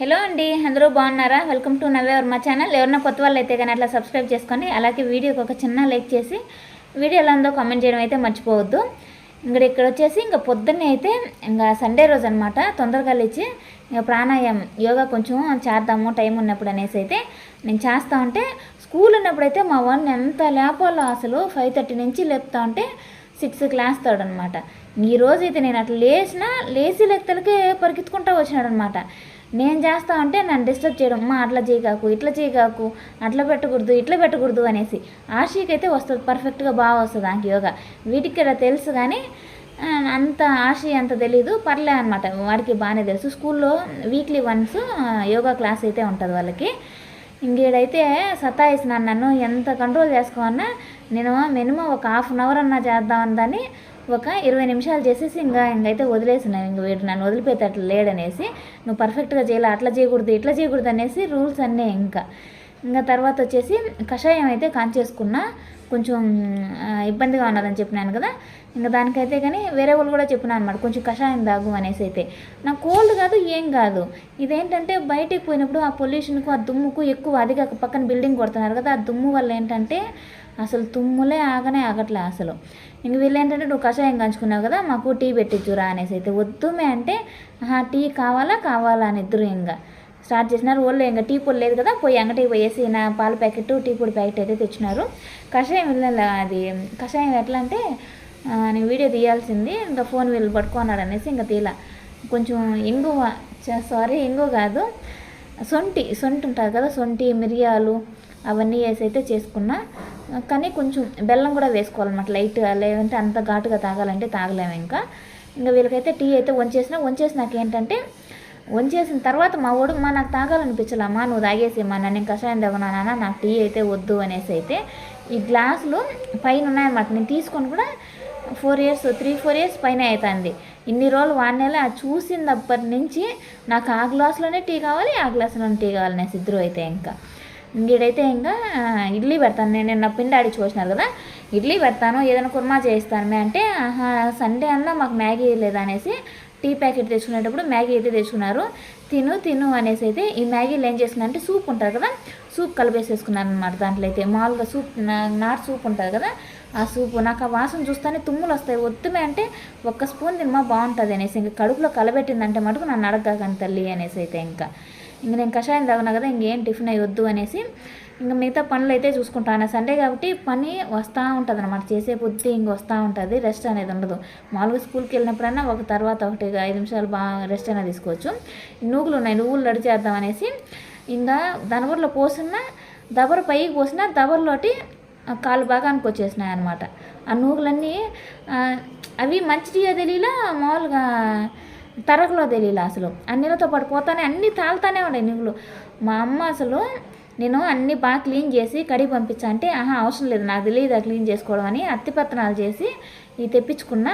Hello అండి అందరూ బాగున్నారా? వెల్కమ్ టు నవే మా ఛానల్. ఎవరన్నా కొత్త వాళ్ళు అయితే కానీ అట్లా సబ్స్క్రైబ్ చేసుకోండి. అలాగే వీడియోకి ఒక చిన్న లైక్ చేసి వీడియో ఎలా ఉందో కామెంట్ చేయడం అయితే మర్చిపోవద్దు. ఇంకా ఇక్కడ వచ్చేసి ఇంకా పొద్దున్నే అయితే ఇంకా సండే రోజు అనమాట తొందరగా లేచి ఇంకా ప్రాణాయామం యోగా కొంచెం చేద్దాము టైం ఉన్నప్పుడు అనేసి అయితే నేను చేస్తా ఉంటే స్కూల్ ఉన్నప్పుడైతే మా వాడిని ఎంత లేపాలో అసలు ఫైవ్ థర్టీ నుంచి లేపుతా ఉంటే సిక్స్ క్లాస్ అనమాట ఈ రోజు అయితే నేను అట్లా లేచినా లేచి లెక్కలకే పరిగెత్తుకుంటా వచ్చినాడు అనమాట నేను చేస్తా అంటే నన్ను డిస్టర్బ్ చేయడం అమ్మా అట్లా చేయగాకు ఇట్లా చేయగాకు అట్లా పెట్టకూడదు ఇట్లా పెట్టకూడదు అనేసి. ఆశీకి అయితే వస్తుంది పర్ఫెక్ట్గా బాగా వస్తుంది ఆకి యోగా. వీటికి కూడా తెలుసు కానీ అంత ఆశి అంత తెలీదు. పర్లే అనమాట వాడికి బాగానే తెలుసు. స్కూల్లో వీక్లీ వన్స్ యోగా క్లాస్ అయితే ఉంటుంది వాళ్ళకి. ఇంకేడైతే సతాయిస్తున్నాను నన్ను ఎంత కంట్రోల్ చేసుకోమన్నా నేను మినిమం ఒక హాఫ్ అన్ అవర్ అన్నా చేద్దామని దాన్ని ఒక ఇరవై నిమిషాలు చేసేసి ఇంకా ఇంకైతే వదిలేసినాను ఇంక వీడు నన్ను వదిలిపోతే అట్లా లేడనేసి నువ్వు పర్ఫెక్ట్గా చేయాలి అట్లా చేయకూడదు ఇట్లా చేయకూడదు అనేసి రూల్స్ అన్నీ ఇంకా. ఇంకా తర్వాత వచ్చేసి కషాయం అయితే కాంచేసుకున్నా కొంచెం ఇబ్బందిగా ఉన్నదని చెప్పినాను కదా. ఇంకా దానికైతే కానీ వేరే వాళ్ళు కూడా చెప్పినాను అనమాట కొంచెం కషాయం తాగు అనేసి అయితే. నాకు కోల్డ్ కాదు ఏం కాదు. ఇదేంటంటే బయటికి పోయినప్పుడు ఆ పొల్యూషన్కు ఆ దుమ్ముకు ఎక్కువ అదిగా పక్కన బిల్డింగ్ కొడుతున్నారు కదా ఆ దుమ్ము వల్ల ఏంటంటే అసలు తుమ్ములే ఆగనే ఆగట్లే అసలు. ఇంక వీళ్ళు ఏంటంటే నువ్వు కషాయం కంచుకున్నావు కదా మాకు టీ పెట్టించురా అనేసి అయితే వద్దుమే అంటే ఆహా టీ కావాలా కావాలా అని ఇద్దరు ఇంకా స్టార్ట్ చేసినారు. వాళ్ళు ఇంకా టీ పొడి లేదు కదా పోయి అంగటి పోయేసి నా పాల ప్యాకెట్ టీ పొడి ప్యాకెట్ అయితే తెచ్చినారు. కషాయం వెళ్ళాలి అది కషాయం ఎట్లా అంటే నేను వీడియో తీయాల్సింది ఇంకా ఫోన్ వీళ్ళు పట్టుకున్నాడు అనేసి ఇంకా తీలా. కొంచెం ఇంగువ సారీ ఇంగువ కాదు సొంటి సొంటి ఉంటుంది కదా సొంటి మిరియాలు అవన్నీ వేసి అయితే చేసుకున్నా. కానీ కొంచెం బెల్లం కూడా వేసుకోవాలన్నమాట లైట్గా లేదంటే అంత ఘాటుగా తాగాలంటే తాగలేము ఇంకా. ఇంకా వీళ్ళకైతే టీ అయితే వంచేసిన వంచేసినాక ఏంటంటే వంచేసిన తర్వాత మా ఓడు మా నాకు తాగాలనిపించలమ్మా నువ్వు తాగేసేమ్మా నేను కషాయం తాగునానా నాకు టీ అయితే వద్దు అనేసి అయితే ఈ గ్లాసులు పైన ఉన్నాయన్నమాట. నేను తీసుకొని కూడా four years three four years పైన అవుతుంది ఇన్ని రోజులు వాడినేలా అది చూసినప్పటి నుంచి నాకు ఆ గ్లాసులోనే టీ కావాలి ఆ గ్లాసులోనే టీ కావాలి నేను ఇద్దరు అయితే ఇంకా. ఇంకీడైతే ఇంకా ఇడ్లీ పెడతాను. నేను నిన్న పిండి ఆడి చూసినారు కదా ఇడ్లీ పెడతాను ఏదైనా కుర్మా చేయిస్తాను. మే అంటే ఆహా సండే అన్నా మాకు మ్యాగీ లేదా అనేసి టీ ప్యాకెట్ తెచ్చుకునేటప్పుడు మ్యాగీ అయితే తెచ్చుకున్నారు. తిను తిను అనేసి అయితే ఈ మ్యాగీలో ఏం చేస్తున్నా అంటే సూప్ ఉంటుంది కదా సూప్ కలిపేసేసుకున్నాను అనమాట దాంట్లో అయితే. మామూలుగా సూప్ నాటు సూప్ ఉంటుంది కదా ఆ సూప్. నాకు ఆ వాసన చూస్తేనే తుమ్ములు వస్తాయి. ఒత్తుమే అంటే ఒక్క స్పూన్ తినమా బాగుంటుంది అనేసి ఇంకా కడుపులో కలబెట్టిందంటే మటుకు నన్ను అడగకండి తల్లి అనేసి అయితే ఇంకా. ఇంక నేను కషాయం తాగినా కదా ఇంకేం టిఫిన్ అయ్యొద్దు అనేసి ఇంకా మిగతా పనులు అయితే చూసుకుంటాను సండే కాబట్టి పని వస్తూ ఉంటుంది అనమాట చేసే బుద్ధి ఇంక వస్తూ ఉంటుంది. రెస్ట్ అనేది ఉండదు. మామూలుగా స్కూల్కి వెళ్ళినప్పుడైనా ఒక తర్వాత ఒకటి ఐదు నిమిషాలు బాగా రెస్ట్ అయినా తీసుకోవచ్చు. నూగులు ఉన్నాయి. నువ్వులు నడిచేద్దాం అనేసి ఇంకా దనబుర్లో పోసిన దబర పైకి పోసిన దబర్లోటి కాలు భాగానికి వచ్చేసినాయి అనమాట ఆ నూగులన్నీ అవి మంచిది తెలియలా మామూలుగా తరగలో తెలియలే అసలు. అన్నిలతో పాటు పోతానే అన్నీ తాలుతానే ఉన్నాయి నువ్వులు మా అమ్మ అసలు నేను అన్నీ బాగా క్లీన్ చేసి కడిగి పంపించా. అంటే ఆహా అవసరం లేదు నాకు తెలియదు క్లీన్ చేసుకోవడం అని అత్తిపత్రాలు చేసి ఇవి తెప్పించుకున్న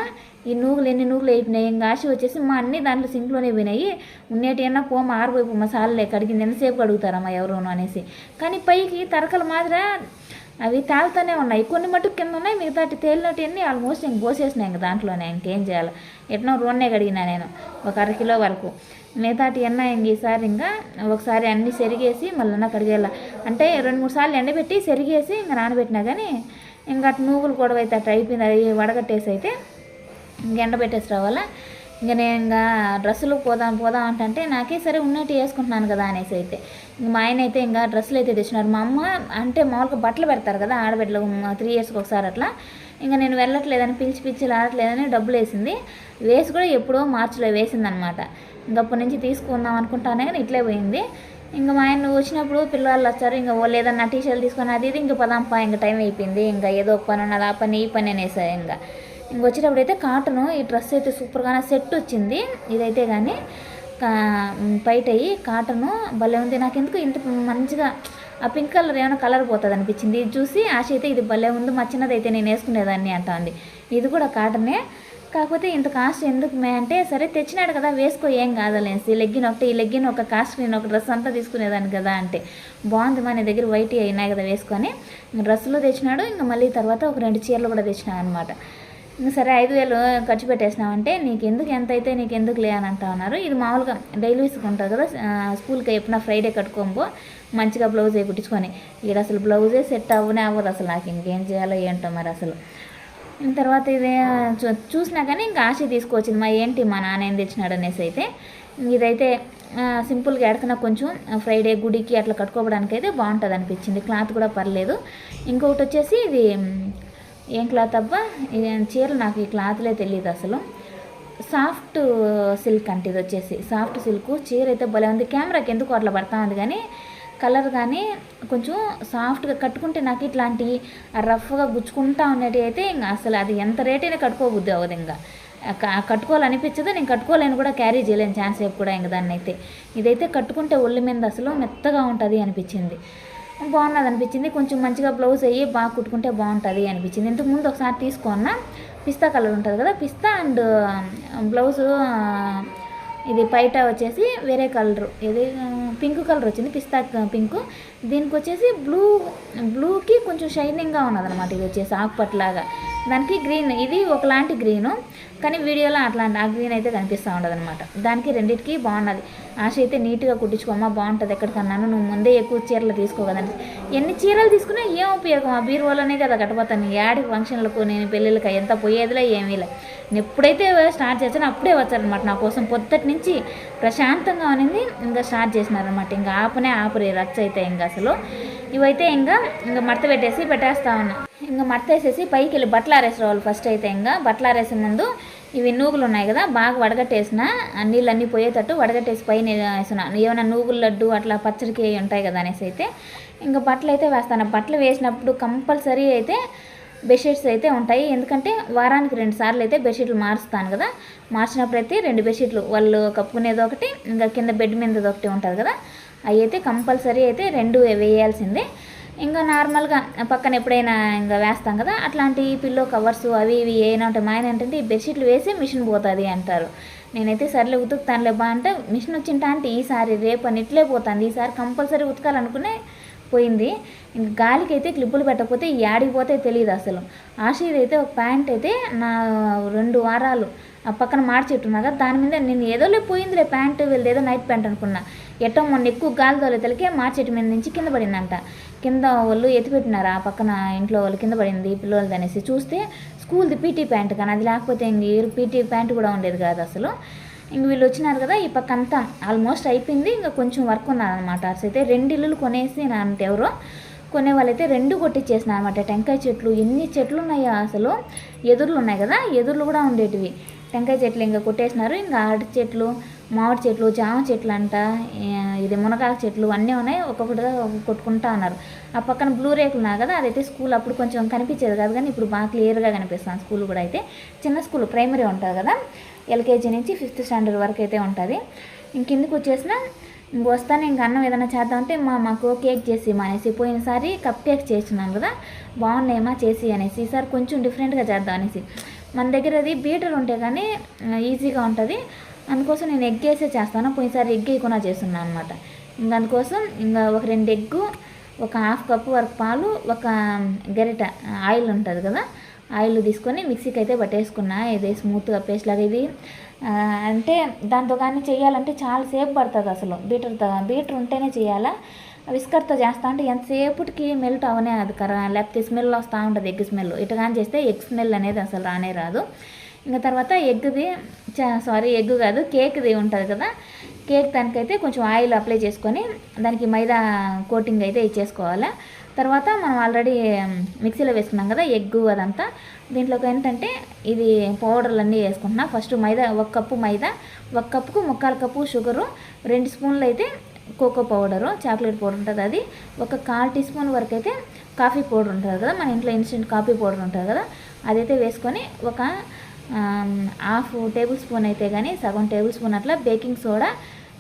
ఈ నూగులు ఎన్ని నూగులు అయిపోయినాయి ఇంకా ఆశ వచ్చేసి మా అన్ని దాంట్లో సింక్లోనే పోయినాయి. ఉన్నేటి అన్నా పోమ ఆరిపోయి పోమ సార్లే కడిగింది ఎంతసేపు కడుగుతారమ్మా ఎవరోనో అనేసి. కానీ పైకి తరకల మాదిర అవి తేలుతూనే ఉన్నాయి. కొన్ని మటుకు కింద ఉన్నాయి మిగతాటి తేలినట్టు ఆల్మోస్ట్ ఇంక పోసేసినాయి ఇంక దాంట్లోనే. ఇంకేం చేయాలి? ఎట్నో రోన్నే కడిగినా నేను ఒక అర కిలో వరకు. మిగతాటి ఎన్న ఇంక ఈసారి ఇంకా ఒకసారి అన్ని సెరిగేసి మళ్ళీ కడిగేలా అంటే రెండు మూడు సార్లు ఎండబెట్టి సెరిగేసి ఇంకా నానబెట్టినా కానీ ఇంకా అటు నువ్వులు కూడా అయితే అట్లా అయిపోయింది. అది వడగట్టేసి అయితే ఇంక ఎండబెట్టేసి రావాలా. ఇంక నేను ఇంకా డ్రెస్సులు పోదాం పోదాం అంటే నాకే సరే ఉన్నట్టు వేసుకుంటున్నాను కదా అనేసి అయితే. ఇంక మా ఆయన అయితే ఇంకా డ్రెస్సులు అయితే తెచ్చినారు. మా అమ్మ అంటే మామూలుగా బట్టలు పెడతారు కదా ఆడబిడ్డలు త్రీ ఇయర్స్కి ఒకసారి అట్లా. ఇంకా నేను వెళ్ళట్లేదని పిలిచి పిలిచి రావట్లేదని డబ్బులు వేసింది. వేసి కూడా ఎప్పుడో మార్చిలో వేసింది అనమాట ఇంక అప్పటి నుంచి తీసుకుందాం అనుకుంటానే కానీ ఇట్లే పోయింది. ఇంకా మా ఆయన వచ్చినప్పుడు పిల్లవాళ్ళు వచ్చారు. ఇంకా వాళ్ళు ఏదన్నా టీ షర్ట్ తీసుకొని అది ఇది ఇంకా పదాంపా ఇంకా టైం అయిపోయింది. ఇంకా ఏదో ఒక పని ఉన్నది ఆ పని ఈ పని అనేసా ఇంకా. వచ్చేటప్పుడు అయితే కాటన్ ఈ డ్రెస్ అయితే సూపర్గానే సెట్ వచ్చింది. ఇదైతే కానీ బయట అయ్యి కాటను భలే ఉంది. నాకు ఎందుకు ఇంత మంచిగా ఆ పింక్ కలర్ ఏమైనా కలర్ పోతుంది అనిపించింది ఇది చూసి ఆశ అయితే ఇది భలే ఉంది మా చిన్నదైతే నేను వేసుకునేదాన్ని అంటుంది. ఇది కూడా కాటనే. కాకపోతే ఇంత కాస్ట్ ఎందుకు మే అంటే సరే తెచ్చినాడు కదా వేసుకో ఏం కాదలేసి లెగ్గిన్ ఒకటి ఈ లెగ్గిన్ ఒక కాస్ట్ నేను ఒక డ్రెస్ అంతా తీసుకునేదాన్ని కదా అంటే. బాగుంది మా నీ దగ్గర వైట్ అయినాయి కదా వేసుకొని. డ్రెస్సులు తెచ్చినాడు ఇంకా మళ్ళీ తర్వాత ఒక రెండు చీరలు కూడా తెచ్చినాడు అనమాట సరే ఐదు వేలు ఖర్చు పెట్టేసినామంటే నీకు ఎందుకు ఎంత అయితే నీకు ఎందుకు లే అని అంటా ఉన్నారు. ఇది మామూలుగా డైలీ వేసుకు ఉంటుంది కదా స్కూల్కి ఎప్పుడైనా ఫ్రైడే కట్టుకోబో మంచిగా బ్లౌజ్ కుట్టించుకొని. ఇక్కడ అసలు బ్లౌజే సెట్ అవ్వనే అవ్వదు అసలు నాకు ఇంకేం చేయాలో ఏంటో మరి అసలు. తర్వాత ఇది చూ చూసినా కానీ ఇంకా ఆశ తీసుకొచ్చింది మా ఏంటి మా నాన్న ఏం తెచ్చినాడు అనేసి అయితే ఇదైతే సింపుల్గా ఎడకన కొంచెం ఫ్రైడే గుడికి అట్లా కట్టుకోవడానికి అయితే బాగుంటుంది అనిపించింది క్లాత్ కూడా పర్లేదు. ఇంకొకటి వచ్చేసి ఇది ఏం క్లాత్ అబ్బా? చీర నాకు ఈ క్లాత్లే తెలియదు అసలు. సాఫ్ట్ సిల్క్ అంటే ఇది వచ్చేసి. Soft silk. చీర అయితే భలే ఉంది. కెమెరాకి ఎందుకు అట్లా పడతా ఉంది కానీ కలర్ కానీ కొంచెం సాఫ్ట్గా కట్టుకుంటే నాకు ఇట్లాంటి రఫ్గా గుచ్చుకుంటా ఉన్నట్టు అయితే ఇంకా అసలు అది ఎంత రేట్ అయినా కట్టుకోబుద్ది అవ్వదు ఇంకా. కట్టుకోవాలనిపించదు నేను కట్టుకోలేను కూడా క్యారీ చేయలేను. ఛాన్స్ సేపు కూడా ఇంక దాన్ని అయితే ఇదైతే కట్టుకుంటే ఒళ్ళు మీద అసలు మెత్తగా ఉంటుంది అనిపించింది. బాగున్నది అనిపించింది కొంచెం మంచిగా బ్లౌజ్ అయ్యి బాగా కుట్టుకుంటే బాగుంటుంది అనిపించింది. ఇంతకు ముందు ఒకసారి తీసుకున్నా పిస్తా కలర్ ఉంటుంది కదా పిస్తా అండ్ బ్లౌజ్ ఇది పైట వచ్చేసి వేరే కలర్ ఇది పింక్ కలర్ వచ్చింది పిస్తా పింక్ దీనికి వచ్చేసి బ్లూ బ్లూకి కొంచెం షైనింగ్గా ఉన్నది అనమాట ఇది వచ్చేసి ఆకుపట్లాగా దానికి గ్రీన్ ఇది ఒకలాంటి గ్రీను కానీ వీడియోలో అట్లాంటి ఆ గ్రీన్ అయితే కనిపిస్తూ ఉండదు అనమాట దానికి రెండింటికి బాగున్నది. ఆశ అయితే నీట్గా కుట్టించుకోమా బాగుంటుంది. ఎక్కడికన్నాను నువ్వు ముందే ఎక్కువ చీరలు తీసుకోగలని ఎన్ని చీరలు తీసుకున్నా ఏం ఉపయోగం? ఆ బీరువాలోనే కదా కట్టపోతాను యాడి ఫంక్షన్లకు నేను పెళ్ళిళ్ళకి ఎంత పోయేదిలే ఏమీ లే. నేను ఎప్పుడైతే స్టార్ట్ చేశానో అప్పుడే వచ్చారనమాట నా కోసం. పొద్దుటి నుంచి ప్రశాంతంగా అనేది ఇంకా స్టార్ట్ చేసినారనమాట ఇంకా ఆపనే ఆపరే రచ్చ అయితే ఇంకా అసలు. ఇవైతే ఇంకా ఇంకా మడత పెట్టేసి పెట్టేస్తా ఉన్నా. ఇంకా మడత వేసేసి పైకి వెళ్ళి బట్టలు ఆరేసేవాళ్ళు ఫస్ట్ అయితే ఇంకా బట్టలు ఆరేసే ముందు ఇవి నూగులు ఉన్నాయి కదా బాగా వడగట్టేసిన. ఆ నీళ్ళన్నీ పోయేటట్టు వడగట్టేసి పైన వేసిన. ఏమైనా నూగులు లడ్డు అట్లా పచ్చడికి ఉంటాయి కదా అనేసి అయితే ఇంకా బట్టలు అయితే వేస్తాను. బట్టలు వేసినప్పుడు కంపల్సరీ అయితే బెడ్షీట్స్ అయితే ఉంటాయి. ఎందుకంటే వారానికి రెండు సార్లు అయితే బెడ్షీట్లు మారుస్తాను కదా. మార్చినప్పుడు అయితే రెండు బెడ్షీట్లు. వాళ్ళు కప్పుకునేది ఒకటి ఇంకా కింద బెడ్ మీద ఒకటి ఉంటుంది కదా. అవి అయితే కంపల్సరీ అయితే రెండు వేయాల్సిందే. ఇంకా నార్మల్గా పక్కన ఎప్పుడైనా ఇంకా వేస్తాం కదా అట్లాంటి పిల్లో కవర్స్ అవి ఇవి ఏమైనా ఉంటాయి మా ఆయన ఏంటంటే ఈ బెడ్షీట్లు వేసి మిషన్ పోతుంది అంటారు. నేనైతే సర్లే ఉతుకుతానులే బా అంటే మిషన్ వచ్చింటా అంటే ఈసారి రేపు అని ఇట్లే పోతుంది. ఈసారి కంపల్సరీ ఉతకాలనుకునే పోయింది. ఇంక గాలికి అయితే క్లిప్పులు పెట్టకపోతే యాడికి పోతే తెలియదు అసలు. ఆషీర్ అయితే ఒక ప్యాంట్ అయితే నా రెండు వారాలు పక్కన మార్చెట్టున్నా కదా దాని మీద నేను ఏదోలే పోయిందిలే ప్యాంటు వీళ్ళది ఏదో నైట్ ప్యాంట్ అనుకున్నా. ఎట్టో మొన్న ఎక్కువ గాలి తోలేతలకే మార్చెట్టు మీద నుంచి కింద పడిందంట. కింద వాళ్ళు ఎత్తిపెట్టినారు ఆ పక్కన ఇంట్లో వాళ్ళు కింద పడింది పిల్లలది అనేసి. చూస్తే స్కూల్ది పీటీ ప్యాంట్ కానీ అది లేకపోతే ఇంక పీటీ ప్యాంట్ కూడా ఉండేది కాదు అసలు. ఇంక వీళ్ళు వచ్చినారు కదా ఈ పక్క అంతా ఆల్మోస్ట్ అయిపోయింది ఇంకా కొంచెం వర్క్ ఉన్నారనమాట అసలు అయితే రెండు ఇల్లులు కొనేసి నా అంటే ఎవరో కొనే వాళ్ళైతే రెండు కొట్టించేసిన అనమాట టెంకాయ చెట్లు ఎన్ని చెట్లు ఉన్నాయో అసలు? ఎదుర్లు ఉన్నాయి కదా ఎదుర్లు కూడా ఉండేటివి. టెంకాయ చెట్లు ఇంకా కొట్టేసినారు. ఇంకా అరటి చెట్లు మామిడి చెట్లు జామ చెట్లు అంట ఇది మునగాకు చెట్లు అన్నీ ఉన్నాయి. ఒక్కొక్కటిగా కొట్టుకుంటా ఉన్నారు. ఆ పక్కన బ్లూ రేకులు ఉన్నాయి కదా అదైతే స్కూల్ అప్పుడు కొంచెం కనిపించేది కాదు కానీ ఇప్పుడు బాగా క్లియర్గా కనిపిస్తుంది స్కూల్ కూడా అయితే. చిన్న స్కూల్ ప్రైమరీ ఉంటుంది కదా ఎల్కేజీ నుంచి ఫిఫ్త్ స్టాండర్డ్ వరకు అయితే ఉంటుంది. ఇంక వచ్చేసిన ఇంక వస్తాను ఇంక అన్నం ఏదైనా చేద్దామంటే మా మాకు కేక్ చేసి మా అనేసి పోయినసారి కప్ కేక్ చేసినాం కదా బాగున్నాయమ్మా చేసి అనేసి ఈసారి కొంచెం డిఫరెంట్గా చేద్దాం అనేసి. మన దగ్గర అది బీటర్ ఉంటే కానీ ఈజీగా ఉంటుంది. అందుకోసం నేను ఎగ్ వేసే చేస్తాను. పోయినసారి ఎగ్ వేయకుండా చేస్తున్నాను అనమాట ఇంకా అందుకోసం ఇంకా ఒక రెండు ఎగ్గు ఒక హాఫ్ కప్పు వరకు పాలు ఒక గరిట ఆయిల్ ఉంటుంది కదా ఆయిల్ తీసుకొని మిక్సీకి అయితే పట్టేసుకున్నా. ఇది స్మూత్గా పేస్ట్ లాగా ఇది అంటే దాంతో కానీ చేయాలంటే చాలా సేపు పడుతుంది అసలు. బీటర్తో బీటర్ ఉంటేనే చేయాలా? విస్కర్తో చేస్తా అంటే ఎంతసేపటికి మెల్ట్ అవనే అది కరా లేకపోతే స్మెల్ వస్తూ ఉంటుంది ఎగ్ స్మెల్. ఇటు కానీ చేస్తే ఎగ్ స్మెల్ అనేది అసలు రానే రాదు. ఇంకా తర్వాత ఎగ్ది సారీ ఎగ్ కాదు కేక్ది ఉంటుంది కదా? కేక్ దానికైతే కొంచెం ఆయిల్ అప్లై చేసుకొని దానికి మైదా కోటింగ్ అయితే ఇచ్చేసుకోవాలి. తర్వాత మనం ఆల్రెడీ మిక్సీలో వేసుకున్నాం కదా ఎగ్ అదంతా. దీంట్లోకి ఏంటంటే ఇది పౌడర్లు అన్నీ వేసుకుంటున్నా. ఫస్ట్ మైదా ఒక కప్పు మైదా ఒక కప్పుకు ముక్కాలు కప్పు షుగరు రెండు స్పూన్లు అయితే కోకో పౌడరు చాక్లెట్ పౌడర్ ఉంటుంది అది. ఒక కాల్ టీ స్పూన్ వరకు అయితే కాఫీ పౌడర్ ఉంటుంది కదా మన ఇంట్లో ఇన్స్టెంట్ కాఫీ పౌడర్ ఉంటుంది కదా అదైతే వేసుకొని ఒక హాఫ్ టేబుల్ స్పూన్ అయితే కానీ సగం టేబుల్ స్పూన్ అట్లా బేకింగ్ సోడా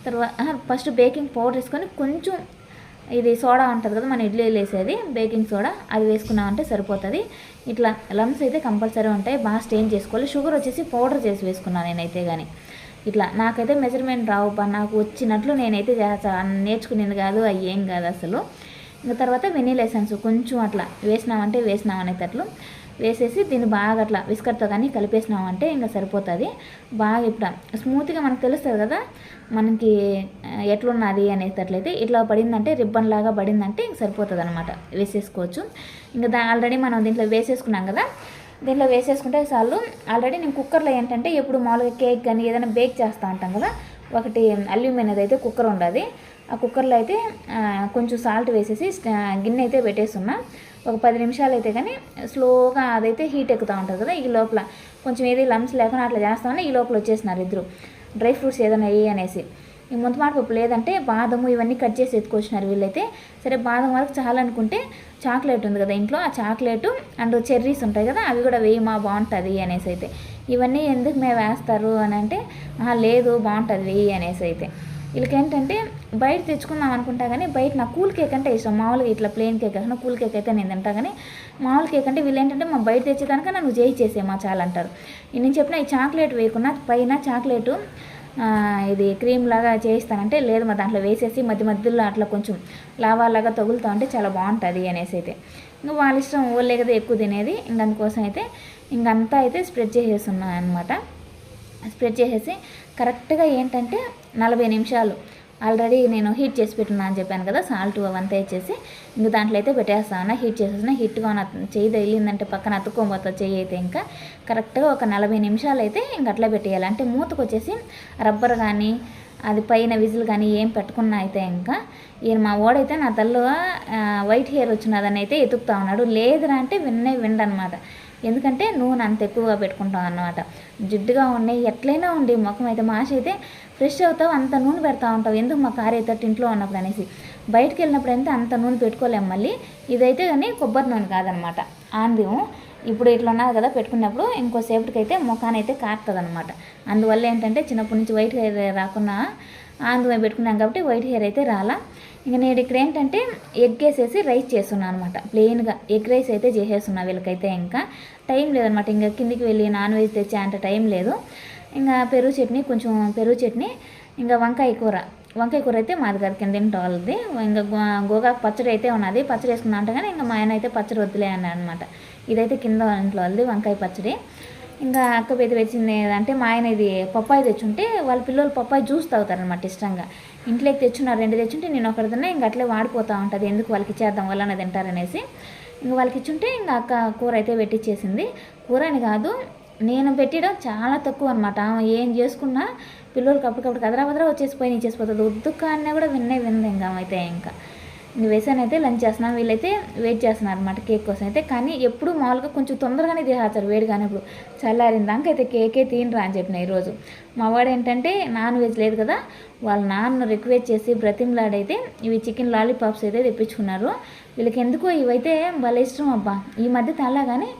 తర్వాత ఫస్ట్ బేకింగ్ పౌడర్ వేసుకొని కొంచెం ఇది సోడా ఉంటుంది కదా మన ఇడ్లీ వేసేది బేకింగ్ సోడా అది వేసుకున్నామంటే సరిపోతుంది. ఇట్లా లమ్స్ అయితే కంపల్సరీ ఉంటాయి బాగా స్టెయిన్ చేసుకోవాలి. షుగర్ వచ్చేసి పౌడర్ చేసి వేసుకున్నాను నేనైతే కానీ ఇట్లా నాకైతే మెజర్మెంట్ రావు నాకు వచ్చినట్లు నేనైతే నేర్చుకునేది కాదు అవి ఏం కాదు అసలు. ఇంకా తర్వాత వెనీల్ ఎసెన్స్ కొంచెం అట్లా వేసినామంటే వేసినాం అనేటట్లు. వేసేసి దీన్ని బాగా అట్లా విస్కర్తో కానీ కలిపేసినామంటే ఇంకా సరిపోతుంది. బాగా ఇప్పుడు స్మూత్గా మనకు తెలుస్తుంది కదా మనకి ఎట్లున్నది అనేటట్లయితే ఇట్లా పడిందంటే రిబ్బన్ లాగా పడిందంటే ఇంక సరిపోతుంది అనమాట వేసేసుకోవచ్చు. ఇంకా దా ఆల్రెడీ మనం దీంట్లో వేసేసుకున్నాం కదా దీంట్లో వేసేసుకుంటే చాలు. ఆల్రెడీ నేను కుక్కర్లో ఏంటంటే ఎప్పుడు మామూలుగా కేక్ కానీ ఏదైనా బేక్ చేస్తూ ఉంటాం కదా ఒకటి అల్యూమినియం అయితే కుక్కర్ ఉండదు. ఆ కుక్కర్లో అయితే కొంచెం సాల్ట్ వేసేసి గిన్నె అయితే పెట్టేస్తున్నా. ఒక పది నిమిషాలు అయితే కానీ స్లోగా అదైతే హీట్ ఎక్కుతూ ఉంటుంది కదా ఈ లోపల. కొంచెం ఏది లమ్స్ లేకుండా అట్లా చేస్తామని ఈ లోపల వచ్చేసినారు ఇద్దరు. డ్రై ఫ్రూట్స్ ఏదైనా వేయి అనేసి. ఈ ముంతమాట పప్పు లేదంటే బాదము ఇవన్నీ కట్ చేసి ఎత్తుకొచ్చినారు వీళ్ళైతే. సరే బాదం వరకు చాలనుకుంటే చాక్లెట్ ఉంది కదా ఇంట్లో ఆ చాక్లెట్ అండ్ చెర్రీస్ ఉంటాయి కదా అవి కూడా వేయమా బాగుంటుంది అనేసి అయితే. ఇవన్నీ ఎందుకు మేము వేస్తారు అని అంటే లేదు బాగుంటుంది వెయ్యి అనేసి అయితే. వీళ్ళకి ఏంటంటే బయట తెచ్చుకుందాం అనుకుంటా కానీ బయట నా కూల్ కేక్ అంటే ఇష్టం. మామూలుగా ఇట్లా ప్లెయిన్ కేక్ కాకుండా కూల్ కేక్ అయితే నేను తింటా కానీ మామూలు కేక్ అంటే వీళ్ళు ఏంటంటే మా బయట తెచ్చేదానిక నువ్వు చేయి చేసేమా చాలా అంటారు. నేను చెప్పిన ఈ చాక్లెట్ వేయకుండా పైన చాక్లెట్ ఇది క్రీమ్ లాగా చేయిస్తానంటే లేదు మా దాంట్లో వేసేసి మధ్య మధ్యలో అట్లా కొంచెం లావాలాగా తగులుతా ఉంటే చాలా బాగుంటుంది అనేసి అయితే. ఇంకా వాళ్ళ ఇష్టం ఓళ్ళే కదా ఎక్కువ తినేది. ఇంక అందుకోసం అయితే ఇంకంతా అయితే స్ప్రెడ్ చేసేస్తున్నాను అనమాట స్ప్రెడ్ చేసేసి కరెక్ట్గా ఏంటంటే నలభై నిమిషాలు. ఆల్రెడీ నేను హీట్ చేసి పెట్టున్నా అని చెప్పాను కదా సాల్ట్ అవంతా వేసేసి ఇంక దాంట్లో అయితే పెట్టేస్తాను హీట్ చేసేసిన హీట్గా ఉన్న చేయి తగిలిందంటే పక్కన అతుక్కోబోతా చెయ్యి అయితే ఇంకా. కరెక్ట్గా ఒక నలభై నిమిషాలు అయితే ఇంక అట్లా పెట్టేయాలి. అంటే మూతకు వచ్చేసి రబ్బర్ కానీ అది పైన విజిల్ కానీ ఏం పెట్టుకున్నా అయితే ఇంకా ఈయన మా ఓడైతే నా తల్లు వైట్ హెయిర్ వచ్చినదని అయితే ఎతుకుతా ఉన్నాడు. లేదురా అంటే విన్నే విండనమాట ఎందుకంటే నూనె అంత ఎక్కువగా పెట్టుకుంటాం అన్నమాట. జిడ్డుగా ఉన్నాయి ఎట్లయినా ఉండి ముఖం అయితే మాష అయితే ఫ్రెష్ అవుతావు అంత నూనె పెడతా ఉంటావు. ఎందుకు మా కారు అయితే ఇంట్లో ఉన్నప్పుడు అనేసి. బయటకు వెళ్ళినప్పుడు అయితే అంత నూనె పెట్టుకోలేము మళ్ళీ. ఇదైతే కానీ కొబ్బరి నూనె కాదనమాట. ఆందేము ఇప్పుడు ఇట్లా ఉన్నారు కదా పెట్టుకున్నప్పుడు ఇంకోసేపటికి అయితే ముఖాన్ని అయితే కారుతుంది అనమాట అందువల్ల ఏంటంటే చిన్నప్పటి నుంచి వైట్ హెయిర్ రాకుండా ఆందువై పెట్టుకున్నాం కాబట్టి వైట్ హెయిర్ అయితే రాలా. ఇంకా నేను ఇక్కడ ఏంటంటే ఎగ్ వేసేసి రైస్ చేస్తున్నాను అనమాట. ప్లెయిన్గా ఎగ్ రైస్ అయితే చేసేస్తున్నా వీళ్ళకైతే ఇంకా. టైం లేదనమాట. ఇంకా కిందికి వెళ్ళి నాన్ వెజ్ తెచ్చే అంత టైం లేదు. ఇంకా పెరుగు చట్నీ కొంచెం పెరుగు చట్నీ ఇంకా వంకాయ కూర. వంకాయ కూర అయితే మా దగ్గర కింద తింటే వాళ్ళది. ఇంకా గో- గోగాకు పచ్చడి అయితే ఉన్నది. పచ్చడి వేసుకుందాం అంటే కానీ ఇంకా మా ఆయన అయితే పచ్చడి వద్దులే అన్నాడు అనమాట ఇదైతే కింద ఇంట్లో వాళ్ళది వంకాయ పచ్చడి. ఇంకా అక్క పెద్ద తెచ్చింది అంటే మా ఆయన ఇది పప్పాయి తెచ్చుంటే వాళ్ళ పిల్లలు పప్పాయి జ్యూస్ తాగుతారనమాట ఇష్టంగా. ఇంట్లోకి తెచ్చున్నారు రెండు తెచ్చుంటే నేను ఒకటి తిన్నా ఇంకా అట్లే వాడిపోతూ ఉంటుంది. ఎందుకు వాళ్ళకి ఇచ్చేద్దాం వల్లనే తింటారనేసి. ఇంక వాళ్ళకి ఇచ్చుంటే ఇంకా అక్క కూర అయితే పెట్టించేసింది కూర అని కాదు నేను పెట్టడం చాలా తక్కువ అనమాట ఏం చేసుకున్నా పిల్లలకి అప్పటికప్పుడు కదరా బదరా వచ్చేసి పోయి ఇచ్చేసిపోతుంది వద్దు కానీ కూడా విన్నే వింది ఇంకా అయితే ఇంకా. ఇంక వేసాను అయితే లంచ్ చేస్తున్నాం. వీళ్ళైతే వెయిట్ చేస్తున్నారు అనమాట కేక్ కోసం అయితే కానీ ఎప్పుడు మామూలుగా కొంచెం తొందరగానే తీసేస్తారు వేడి కానీ ఇప్పుడు చల్లారిన దాకా అయితే కేకే తినరా అని చెప్పిన ఈరోజు. మా వాడు ఏంటంటే నాన్ వెజ్ లేదు కదా. వాళ్ళ నాన్న రిక్వెస్ట్ చేసి బ్రతిమలాడైతే ఇవి చికెన్ లాలీపాప్స్ అయితే తెప్పించుకున్నారు. వీళ్ళకి ఎందుకో ఇవైతే భలే ఇష్టం అబ్బా. ఈ మధ్య తల్లా కానీ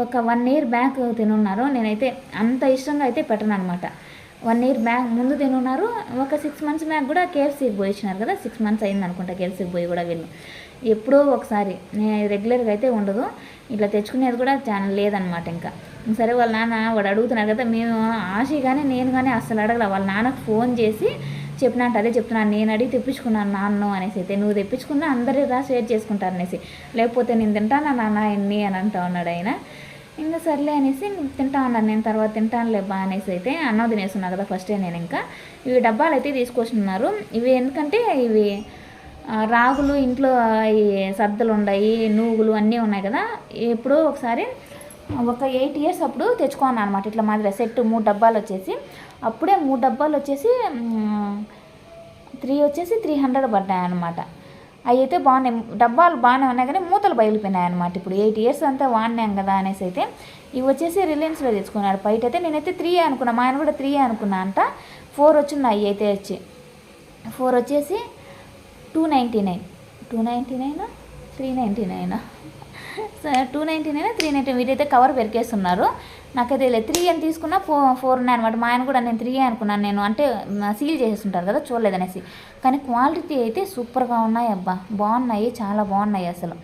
ఒక వన్ ఇయర్ బ్యాక్ తినున్నారు. నేనైతే అంత ఇష్టంగా అయితే పెట్టను అనమాట వన్ ఇయర్ బ్యాక్ ముందు తినున్నారు. ఒక సిక్స్ మంత్స్ బ్యాక్ కూడా కేఎఫ్సీకి పోయి ఇచ్చినారు కదా. సిక్స్ మంత్స్ అయింది అనుకుంటా కేఎఫ్సీకి పోయి కూడా వీళ్ళు ఎప్పుడో ఒకసారి. నేను రెగ్యులర్గా అయితే ఉండదు. ఇట్లా తెచ్చుకునేది కూడా ఛానల్ లేదనమాట ఇంకా. సరే వాళ్ళ నాన్న వాడు అడుగుతున్నారు కదా మేము ఆశ కానీ నేను కానీ అస్సలు అడగల. వాళ్ళ నాన్నకు ఫోన్ చేసి చెప్పినట్టు అదే చెప్తున్నాను నేను అడిగి తెప్పించుకున్నాను నాన్న అనేసి అయితే నువ్వు తెప్పించుకున్నా అందరూ రా షేర్ చేసుకుంటారు అనేసి. లేకపోతే నేను తింటాను నాన్న ఎన్ని అని అంటా ఉన్నాడు ఆయన. ఇంకా సర్లే అనేసి తింటా ఉన్నాను నేను తర్వాత తింటానులే బా అనేసి అయితే అన్నం తినేస్తున్నా కదా ఫస్టే నేను ఇంకా. ఇవి డబ్బాలు అయితే తీసుకొస్తున్నారు. ఇవి ఎందుకంటే ఇవి రాగులు ఇంట్లో ఈ సద్దలు ఉన్నాయి నూగులు అన్నీ ఉన్నాయి కదా. ఎప్పుడో ఒకసారి ఒక ఎయిట్ ఇయర్స్ అప్పుడు తెచ్చుకున్నాను అనమాట ఇట్లా మాదిరి సెట్ మూడు డబ్బాలు వచ్చేసి. అప్పుడే మూడు డబ్బాలు వచ్చేసి త్రీ వచ్చేసి త్రీ హండ్రెడ్ పడ్డాయి అనమాట అవి అయితే బాగున్నాయి. డబ్బాలు బాగానే ఉన్నాయి కానీ మూతలు బయలుపోయినాయి అనమాట ఇప్పుడు ఎయిట్ ఇయర్స్ అంతా వాడినాం కదా అనేసి అయితే ఇవి వచ్చేసి రిలయన్స్లో తెచ్చుకున్నాడు బయట అయితే నేనైతే త్రీ అనుకున్నా. మా ఆయన కూడా త్రీ అనుకున్నా అంట. ఫోర్ వచ్చినాయి అయితే వచ్చి. ఫోర్ వచ్చేసి two ninety nine two ninety నైనా త్రీ నైంటీ నైనా two ninety nine three ninety వీటైతే cover పెరికేస్తున్నారు. నాకైతే లేదు త్రీ అని తీసుకున్నా ఫో ఫోర్ ఉన్నాయి అనమాట మా ఆయన కూడా నేను త్రీ అనుకున్నాను నేను. అంటే సీల్ చేసేస్తుంటారు కదా చూడలేదనేసి. కానీ క్వాలిటీ అయితే సూపర్గా ఉన్నాయి అబ్బా. బాగున్నాయి చాలా బాగున్నాయి అసలు.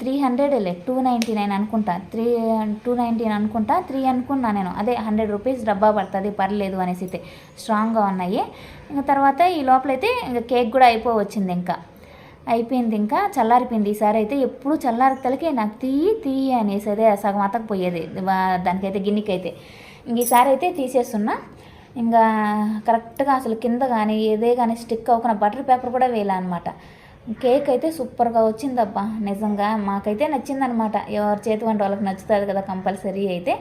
Three hundred two ninety nine అనుకుంటా. త్రీ టూ నైంటీన్ అనుకుంటా త్రీ అనుకున్నా నేను. అదే హండ్రెడ్ రూపీస్ డబ్బా పడుతుంది పర్లేదు అనేసి అయితే స్ట్రాంగ్గా ఉన్నాయి. ఇంకా తర్వాత ఈ లోపలైతే ఇంకా కేక్ కూడా అయిపోవచ్చింది ఇంకా. అయిపోయింది ఇంకా చల్లారిపోయింది. ఈసారి అయితే ఎప్పుడు చల్లారితలకే నాకు తీయి తీయి అనేసి అదే సగం అతకపోయేది దానికైతే గిన్నెకైతే. ఇంక ఈసారి అయితే తీసేస్తున్నా. ఇంకా కరెక్ట్గా అసలు కింద కానీ ఏదే కానీ స్టిక్ అవ్వకుండా బటర్ పేపర్ కూడా వేయాలి అనమాట కేక్ అయితే సూపర్గా వచ్చిందబ్బా. నిజంగా మాకైతే నచ్చిందనమాట ఎవరి చేతి వంట వాళ్ళకి నచ్చుతుంది కదా కంపల్సరీ అయితే.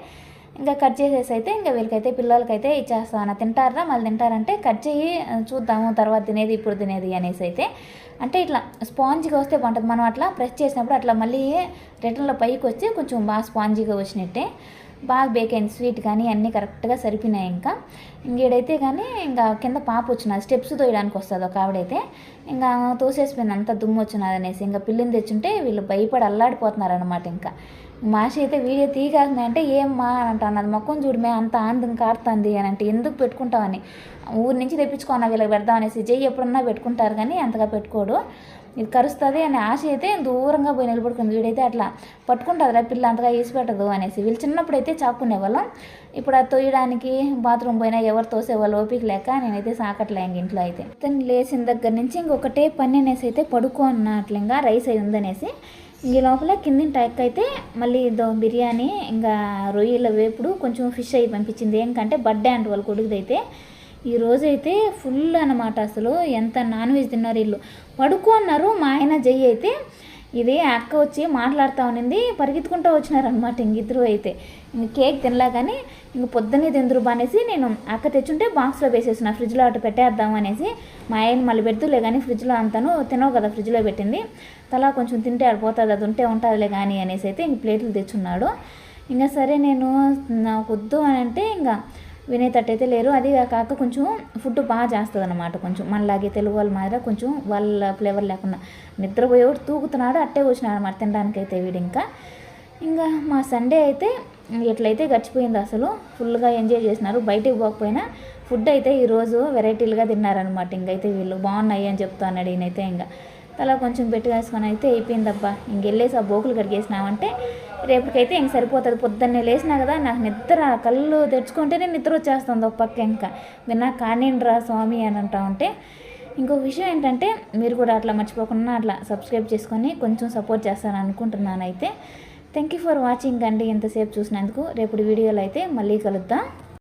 ఇంకా కట్ చేసేసి అయితే ఇంకా వీళ్ళకైతే పిల్లలకైతే ఇచ్చేస్తాను తింటారా? మళ్ళీ తింటారంటే కట్ చేయి చూద్దాము తర్వాత తినేది ఇప్పుడు తినేది అనేసి అయితే. అంటే ఇట్లా స్పాంజ్గా వస్తే బాగుంటుంది. మనం అట్లా ప్రెస్ చేసినప్పుడు అట్లా మళ్ళీ రిటర్న్లో పైకి వచ్చి కొంచెం బాగా స్పాంజీగా వచ్చినట్టే. బాగా బేక్ అయింది. స్వీట్ కానీ అన్నీ కరెక్ట్గా సరిపోయినాయి ఇంకా. ఇంకేడైతే కానీ ఇంకా కింద పాప వచ్చినది. స్టెప్స్ తోయడానికి వస్తుంది ఒక ఆవిడైతే. ఇంకా తోసేసిపోయింది. అంత దుమ్ము వచ్చినది అనేసి. ఇంకా పిల్లిని తెచ్చుంటే వీళ్ళు భయపడి అల్లాడిపోతున్నారు అనమాట ఇంకా. మాషి అయితే వీడియో తీయగానే అంటే ఏమ్మా అని అంటాను. అది మొక్కం చూడమే అంత ఆనందం కారుతుంది అని అంటే ఎందుకు పెట్టుకుంటామని ఊరి నుంచి తెప్పించుకోనా వీళ్ళకి పెడదాం అనేసి జై ఎప్పుడన్నా పెట్టుకుంటారు కానీ అంతగా పెట్టుకోడు. ఇది కరుస్తుంది అనే ఆశ అయితే దూరంగా పోయి నిలబడుకుంది. వీడైతే అట్లా పట్టుకుంటుంది పిల్ల అంతగా వేసి పెట్టదు అనేసి. వీళ్ళు చిన్నప్పుడు అయితే చాక్కునే వాళ్ళం ఇప్పుడు అది తోయడానికి బాత్రూమ్ పోయినా ఎవరు తోసేవాళ్ళు ఓపిక లేక నేనైతే సాకట్లే ఇంక ఇంట్లో అయితే. తను లేచిన దగ్గర నుంచి ఇంకొకటే పని అనేసి అయితే పడుకో అన్నట్లు ఇంకా రైస్ అయి ఉందనేసి ఈ లోపల కింది టైక్ అయితే మళ్ళీ దో బిర్యానీ ఇంకా రొయ్యల వేపుడు కొంచెం ఫిష్ అయ్యి పంపించింది. ఏంటంటే బర్త్డే అంటే వాళ్ళ కొడుకుదైతే. ఈ రోజైతే ఫుల్ అన్నమాట అసలు. ఎంత నాన్ వెజ్ తిన్నారు వీళ్ళు. పడుకో అన్నారు మా ఆయన జై అయితే. ఇది అక్క వచ్చి మాట్లాడుతూ ఉన్నింది పరిగెత్తుకుంటూ వచ్చినారనమాట ఇంకిద్దరు అయితే. ఇంక కేక్ తినలా కానీ ఇంక పొద్దున్నే తిందురు బానేసి నేను అక్క తెచ్చుంటే బాక్స్లో వేసేసిన ఫ్రిడ్జ్లో అటు పెట్టేద్దాం అనేసి. మా ఆయన మళ్ళీ పెడుతులే కానీ ఫ్రిడ్జ్లో అంతాను తినవు కదా ఫ్రిడ్జ్లో పెట్టింది. తలా కొంచెం తింటే ఆడిపోతుంది అది ఉంటే ఉంటుందిలే కానీ అనేసి అయితే ఇంక ప్లేట్లు తెచ్చున్నాడు. ఇంకా సరే నేను నాకు వద్దు అని అంటే ఇంకా వినేటట్టయితే లేరు. అది కాక కొంచెం ఫుడ్ బాగా చేస్తుంది అనమాట కొంచెం మనలాగే తెలుగు వాళ్ళ మాదిరి కొంచెం వాళ్ళ ఫ్లేవర్ లేకుండా నిద్రపోయేవాడు తూగుతున్నాడు అట్టే వచ్చినాడు అనమాట తినడానికి అయితే వీడు ఇంకా. ఇంకా మా సండే అయితే ఎట్లయితే గడిచిపోయింది అసలు ఫుల్గా ఎంజాయ్ చేసినారు. బయటికి పోకపోయినా ఫుడ్ అయితే ఈరోజు వెరైటీలుగా తిన్నారనమాట ఇంకైతే వీళ్ళు బాగున్నాయి అని చెప్తా అన్నాడు ఈయనైతే ఇంకా. తలా కొంచెం పెట్టి వేసుకొని అయితే అయిపోయిందబ్బా. ఇంకెళ్ళేసి ఆ బోకులు కడిగేసినామంటే రేపటికైతే ఇంక సరిపోతుంది. పొద్దున్నే లేచినా కదా నాకు నిద్ర కళ్ళు తెచ్చుకుంటేనే నిద్ర వచ్చేస్తుంది ఒక పక్క ఇంకా. విన్నా కానిండ్రా స్వామి అని అంటా ఉంటే ఇంకొక విషయం ఏంటంటే మీరు కూడా అట్లా మర్చిపోకుండా అట్లా సబ్స్క్రైబ్ చేసుకొని కొంచెం సపోర్ట్ చేస్తాను అనుకుంటున్నాను అయితే థ్యాంక్ యూ ఫర్ వాచింగ్ అండి. ఎంతసేపు చూసినందుకు రేపటి వీడియోలో అయితే మళ్ళీ కలుద్దాం.